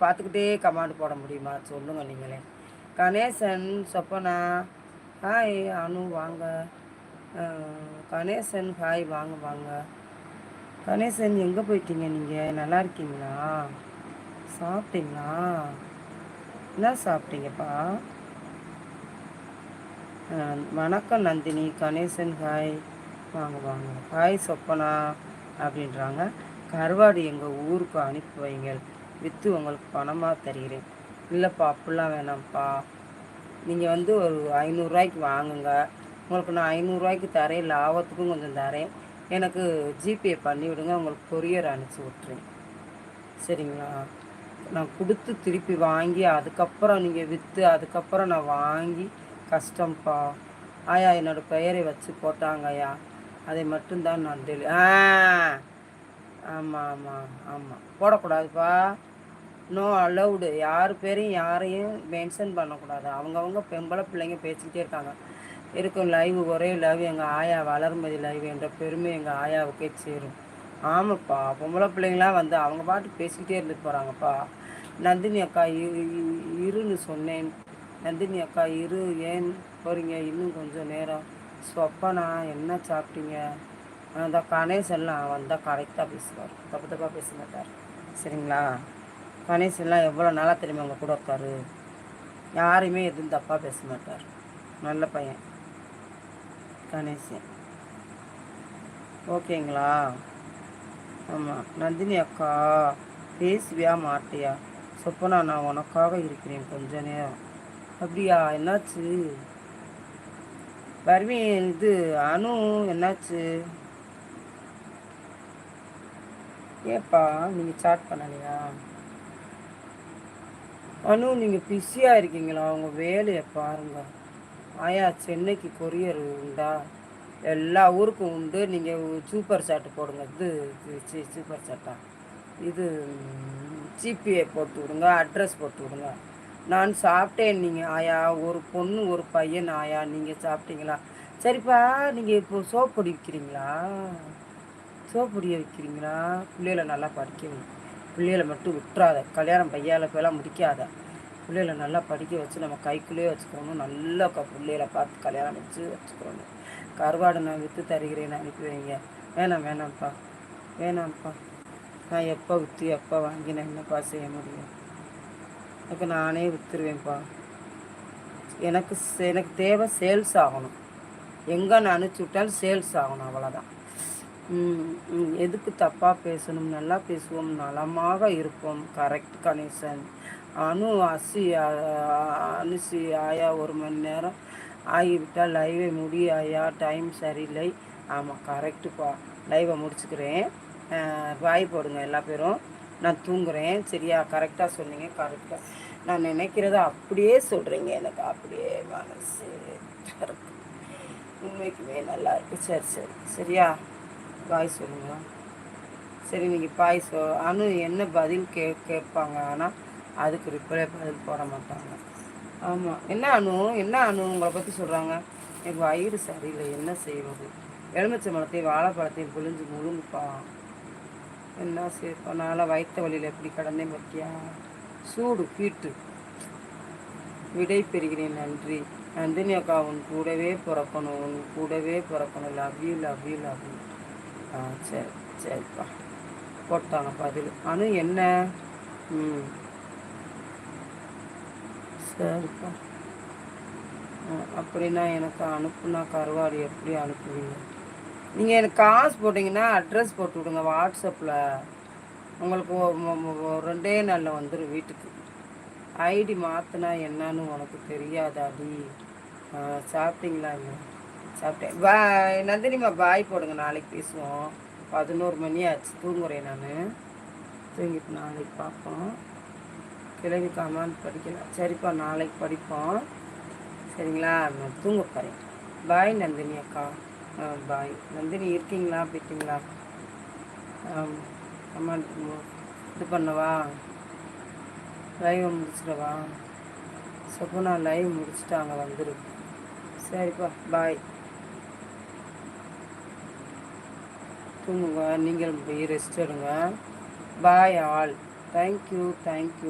பார்த்துக்கிட்டே கமாண்ட் போட முடியுமா? சொல்லுங்கள் நீங்களே. கணேசன் சொப்பனா ஹாய் அனு வாங்க. கணேசன் ஹாய் வாங்க வாங்க. கணேசன் எங்கே போயிட்டீங்க நீங்கள் நல்லா இருக்கீங்களா? சாப்பிட்டீங்களா? என்ன சாப்பிட்டீங்கப்பா? வணக்கம் நந்தினி. கணேசன் ஹாய் வாங்க வாங்க. ஹாய் சொப்பனா அப்படின்றாங்க. கருவாடு எங்கள் ஊருக்கு அனுப்பி வைங்கள். விற்று உங்களுக்கு பணமாக தருகிறேன். இல்லைப்பா அப்படிலாம் வேணாம்ப்பா. நீங்கள் வந்து ஒரு ஐநூறுரூவாய்க்கு வாங்குங்க. உங்களுக்கு நான் ஐநூறுரூவாய்க்கு தரேன். லாபத்துக்கும் கொஞ்சம் தரேன். எனக்கு ஜிபே பண்ணி விடுங்க. உங்களுக்கு கொரியர் அனுப்பிச்சி விட்றேன் சரிங்களா? நான் கொடுத்து திருப்பி வாங்கி அதுக்கப்புறம் நீங்கள் விற்று அதுக்கப்புறம் நான் வாங்கி கஷ்டம்ப்பா. ஆயா என்னோடய பெயரை வச்சு போட்டாங்க ஐயா. அதை மட்டும்தான் நான் டெலி ஆ ஆமாம் ஆமாம் ஆமாம் போடக்கூடாதுப்பா. நோ அலவுடு யார் பேரையும் யாரையும் மென்ஷன் பண்ணக்கூடாது. அவங்கவுங்க பெம்பளை பிள்ளைங்க பேசிக்கிட்டே இருக்காங்க. இருக்கும் லைவ் ஒரே லைவ் எங்கள் ஆயா வளர்மதி லைவ் என்ற பெருமை எங்கள் ஆயாவுக்கே சேரும். ஆமாப்பா பொம்பளை பிள்ளைங்களாம் வந்து அவங்க பாட்டு பேசிக்கிட்டே இருந்துட்டு போகிறாங்கப்பா நந்தினி அக்கா இருன்னு சொன்னேன். நந்தினி அக்கா இரு ஏன் போகிறீங்க இன்னும் கொஞ்சம் நேரம். சொப்பனா என்ன சாப்பிட்டீங்க? அந்த எல்லாம் வந்தால் கரெக்டாக பேசுவார். தப்பு தப்பாக பேச மாட்டார். சரிங்களா? கணேசன்லாம் எவ்வளோ நல்லா தெரியுமா அவங்க கூட இருக்காரு? யாரையுமே எதுவும் தப்பாக பேச மாட்டார். நல்ல பையன். கணேசன். ஓகேங்களா? ஆமாம் நந்தினி அக்கா பேசுவியா மாட்டியா? சொப்பனா நான் உனக்காக இருக்கிறேன் கொஞ்ச நேரம். அப்படியா? என்னாச்சு? பர்வீன் இது அனு என்னாச்சு? ஏப்பா நீங்கள் சாட் பண்ணலையா? அனு நீங்கள் பிஸியாக இருக்கீங்களா? உங்கள் வேலையை பாருங்கள் ஆயா சென்னைக்கு கொரியர் உண்டா? எல்லா ஊருக்கும் உண்டு. நீங்கள் சூப்பர் சாட்டு போடுங்க. இது சூப்பர் சாட்டா இது ஜிபிஐ போட்டு விடுங்க. அட்ரஸ் போட்டு விடுங்க. நான் சாப்பிட்டேன் நீங்கள் ஆயா. ஒரு பொண்ணு ஒரு பையன் ஆயா. நீங்கள் சாப்பிட்டீங்களா? சரிப்பா நீங்கள் இப்போ சோப் பொடி விற்கிறீங்களா சோப் பொடியை விற்கிறீங்களா பிள்ளைகளை நல்லா படிக்கணும் பிள்ளைகளை மட்டும் விட்டுறாத. கல்யாணம் பையால் போயெல்லாம் முடிக்காத. பிள்ளைகளை நல்லா படிக்க வச்சு நம்ம கைக்குள்ளேயே வச்சுக்கணும். நல்லா க பிள்ளைகளை பார்த்து கல்யாணம் வச்சு வச்சுக்கணும். கருவாடு நான் விற்று தருகிறேன் அனுப்பி வைங்க. வேணாம் வேணாம்ப்பா. வேணாம்ப்பா. நான் எப்போ விற்று எப்போ வாங்கி நான் என்னப்பா செய்ய முடியும்? எனக்கு நானே விற்றுருவேன்ப்பா எனக்கு எனக்கு தேவை சேல்ஸ் ஆகணும். எங்கே நான் அனுப்பிச்சி விட்டாலும் சேல்ஸ் ஆகணும் அவ்வளோதான் எதுக்கு தப்பாக பேசணும்? நல்லா பேசுவோம். நலமாக இருப்போம். கரெக்ட் கணேசன். அணு அசி அனுசி ஆயா ஒரு மணி நேரம் ஆகிவிட்டால் லைவை முடி ஆயா. டைம் சரியில்லை. ஆமாம் கரெக்டுப்பா லைவை முடிச்சுக்கிறேன். வாய் போடுங்க எல்லா பேரும். நான் தூங்குறேன். சரியா? கரெக்டாக சொன்னீங்க. கரெக்டாக நான் நினைக்கிறத அப்படியே சொல்கிறீங்க எனக்கு அப்படியே மனசு உண்மைக்குமே நல்லா இருக்கு. சரி சரி. சரியா? பாய் சொல்லுங்களா சரி நீங்கள் பாய் சொ அனு என்ன பதில் கே கேட்பாங்க ஆனால் அதுக்கு ரிப்ளை பதில் போட மாட்டாங்க. ஆமாம் என்ன அணு என்ன அணு உங்களை பற்றி சொல்கிறாங்க எனக்கு வயிறு சரியில்லை. என்ன செய்வது? எலுமிச்சம்பழத்தையும் வாழைப்பழத்தையும் புழிஞ்சு முழுங்குப்பா என்ன செய்யப்பா நான் வயிற்று வழியில் எப்படி கடந்தேன் பற்றியா சூடு ஹீட்டு. விடை பெறுகிறேன். நன்றி. நந்தினி அக்கா உன் கூடவே பிறக்கணும். உன் கூடவே பிறக்கணும். Love you love you love you ஆ சரி சரிப்பா. போட்டாங்க பதில். அனு என்ன? ம். சரிப்பா. அப்படின்னா எனக்கு அனுப்புனா கருவாடு எப்படி அனுப்புவீங்க? நீங்கள் எனக்கு காசு போட்டிங்கன்னா அட்ரஸ் போட்டு விடுங்க வாட்ஸ்அப்பில் உங்களுக்கு ரெண்டே நாளில் வந்துடும் வீட்டுக்கு. ஐடி மாற்றினா என்னன்னு உனக்கு தெரியாதாடி? சாப்பிட்டீங்களா இல்லை சாப்பிட்டேன். பாய் நந்தினிமா பாய் போடுங்க. நாளைக்கு பேசுவோம். பதினோரு மணி ஆச்சு. தூங்குறேன் நான். தூங்கிட்டு நாளைக்கு பார்ப்போம் கிழவி கமாண்ட் படிக்கலாம் சரிப்பா நாளைக்கு படிப்போம். சரிங்களா? நான் தூங்க போகிறேன் பாய் நந்தினி அக்கா. பாய். நந்தினி இருக்கீங்களா? போயிட்டீங்களா? கமாண்ட் இது பண்ணவா? லைவ் முடிச்சிடவா? சப்புனா லைவ் முடிச்சுட்டாங்க வந்துடு சரிப்பா பாய். தூங்குங்க நீங்கள் போய் ரெஸ்ட் எடுங்க. Bye all thank you thank you